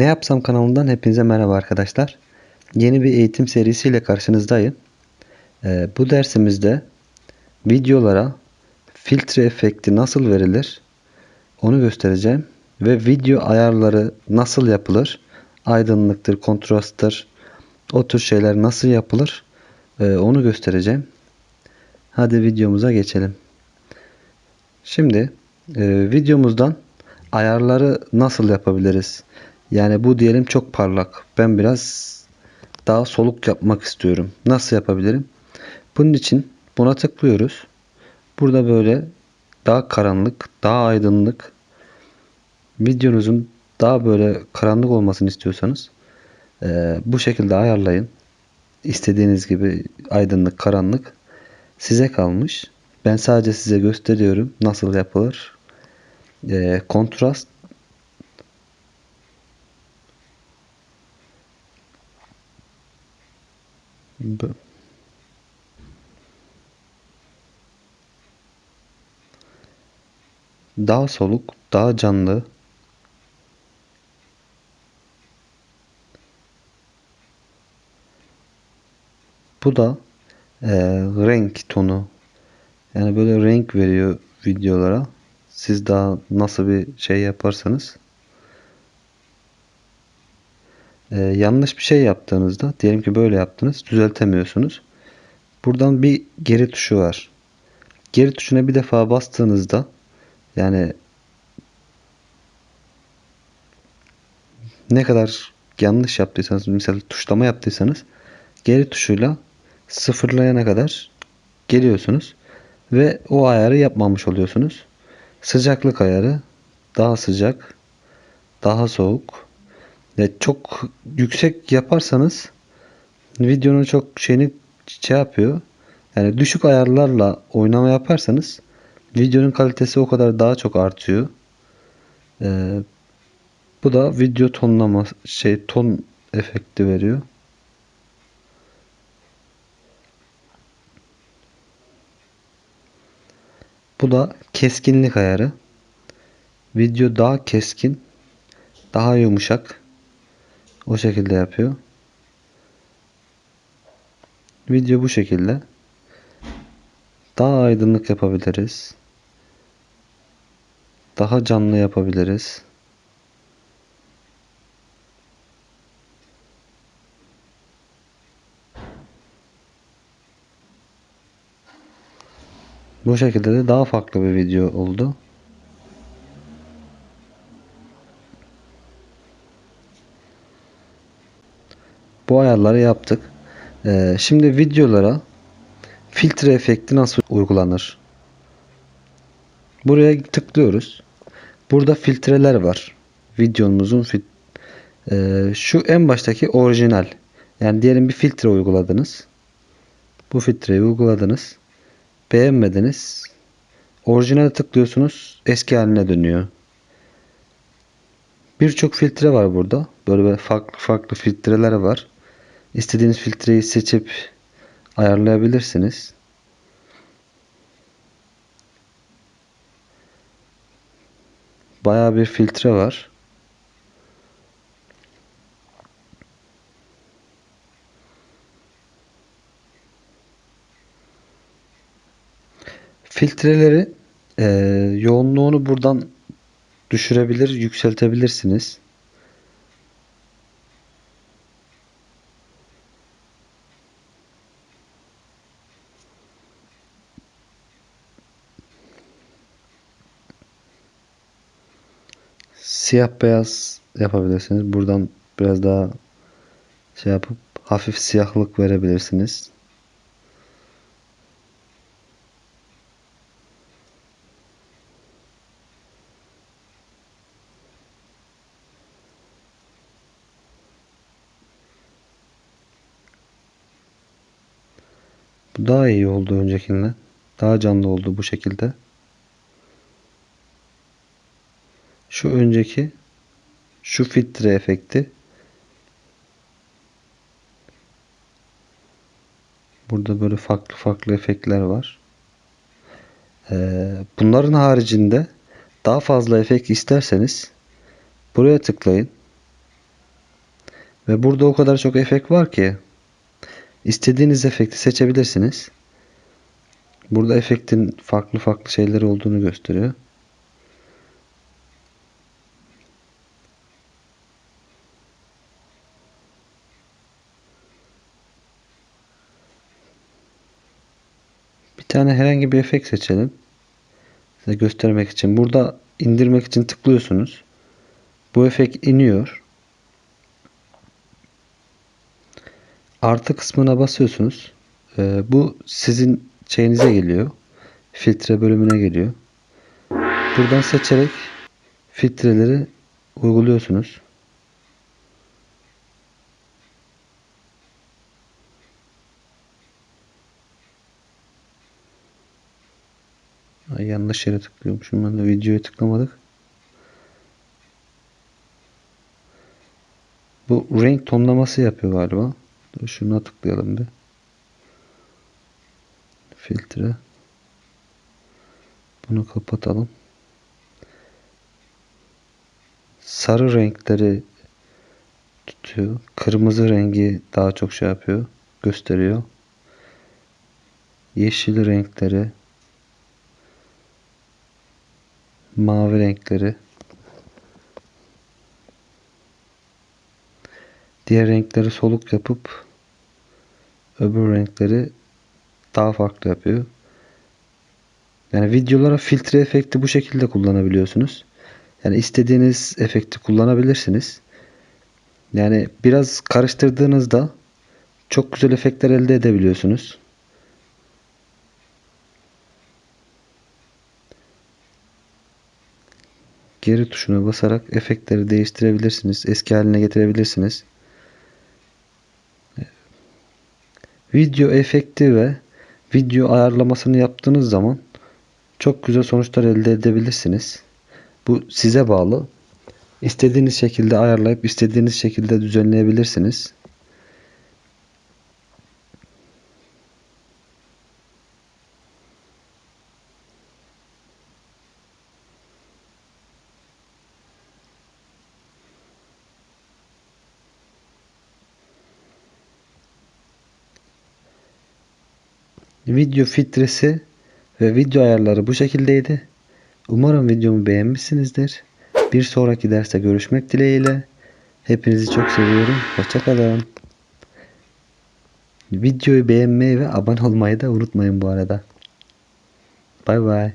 Ne Yapsam kanalından hepinize merhaba arkadaşlar. Yeni bir eğitim serisiyle karşınızdayım. Ee, bu dersimizde videolara filtre efekti nasıl verilir onu göstereceğim. Ve video ayarları nasıl yapılır, aydınlıktır, kontrasttır, o tür şeyler nasıl yapılır ee, onu göstereceğim. Hadi videomuza geçelim. Şimdi e, videomuzdan ayarları nasıl yapabiliriz? Yani bu diyelim çok parlak. Ben biraz daha soluk yapmak istiyorum. Nasıl yapabilirim? Bunun için buna tıklıyoruz. Burada böyle daha karanlık, daha aydınlık videonuzun daha böyle karanlık olmasını istiyorsanız e, bu şekilde ayarlayın. İstediğiniz gibi aydınlık, karanlık size kalmış. Ben sadece size gösteriyorum nasıl yapılır. E, kontrast Daha soluk, daha canlı. Bu da e, renk tonu. Yani böyle renk veriyor videolara. Siz daha nasıl bir şey yaparsanız. E, yanlış bir şey yaptığınızda, diyelim ki böyle yaptınız, düzeltemiyorsunuz. Buradan bir geri tuşu var. Geri tuşuna bir defa bastığınızda yani ne kadar yanlış yaptıysanız mesela tuşlama yaptıysanız geri tuşuyla sıfırlayana kadar geliyorsunuz ve o ayarı yapmamış oluyorsunuz. Sıcaklık ayarı daha sıcak, daha soğuk. Ve çok yüksek yaparsanız videonun çok şeyini şey yapıyor. Yani düşük ayarlarla oynama yaparsanız videonun kalitesi o kadar daha çok artıyor. Ee, bu da video tonlama şey ton efekti veriyor. Bu da keskinlik ayarı. Video daha keskin, daha yumuşak. O şekilde yapıyor. Video bu şekilde. Daha aydınlık yapabiliriz. Daha canlı yapabiliriz. Bu şekilde de daha farklı bir video oldu. Bu ayarları yaptık. Ee, şimdi videolara filtre efekti nasıl uygulanır? Buraya tıklıyoruz. Burada filtreler var. Videomuzun fit Ee, şu en baştaki orijinal. Yani diyelim bir filtre uyguladınız. Bu filtreyi uyguladınız. Beğenmediniz. Orijinale tıklıyorsunuz. Eski haline dönüyor. Birçok filtre var burada. Böyle böyle farklı farklı filtreler var. İstediğiniz filtreyi seçip ayarlayabilirsiniz. Bayağı bir filtre var. Filtreleri e, yoğunluğunu buradan düşürebilir, yükseltebilirsiniz. Siyah beyaz yapabilirsiniz. Buradan biraz daha şey yapıp hafif siyahlık verebilirsiniz. Bu daha iyi oldu öncekinden. Daha canlı oldu bu şekilde. Şu önceki şu filtre efekti Burada böyle farklı farklı efektler var. Ee, bunların haricinde daha fazla efekt isterseniz buraya tıklayın. Ve burada o kadar çok efekt var ki istediğiniz efekti seçebilirsiniz. Burada efektin farklı farklı şeyleri olduğunu gösteriyor. Tane herhangi bir efekt seçelim. Size göstermek için. Burada indirmek için tıklıyorsunuz. Bu efekt iniyor. Artı kısmına basıyorsunuz. Ee, bu sizin şeyinize geliyor. Filtre bölümüne geliyor. Buradan seçerek filtreleri uyguluyorsunuz. Ay, yanlış yere tıklıyormuşum ben de videoya tıklamadık. Bu renk tonlaması yapıyor galiba. Dur şuna tıklayalım bir. Filtre. Bunu kapatalım. Sarı renkleri tutuyor. Kırmızı rengi daha çok şey yapıyor. Gösteriyor. Yeşil renkleri mavi renkleri diğer renkleri soluk yapıp öbür renkleri daha farklı yapıyor. Yani videolara filtre efekti bu şekilde kullanabiliyorsunuz. Yani istediğiniz efekti kullanabilirsiniz. Yani biraz karıştırdığınızda çok güzel efektler elde edebiliyorsunuz. Geri tuşuna basarak efektleri değiştirebilirsiniz. Eski haline getirebilirsiniz. Video efekti ve video ayarlamasını yaptığınız zaman çok güzel sonuçlar elde edebilirsiniz. Bu size bağlı. İstediğiniz şekilde ayarlayıp istediğiniz şekilde düzenleyebilirsiniz. Video filtresi ve video ayarları bu şekildeydi. Umarım videomu beğenmişsinizdir. Bir sonraki derste görüşmek dileğiyle. Hepinizi çok seviyorum. Hoşçakalın. Videoyu beğenmeyi ve abone olmayı da unutmayın bu arada. Bay bay.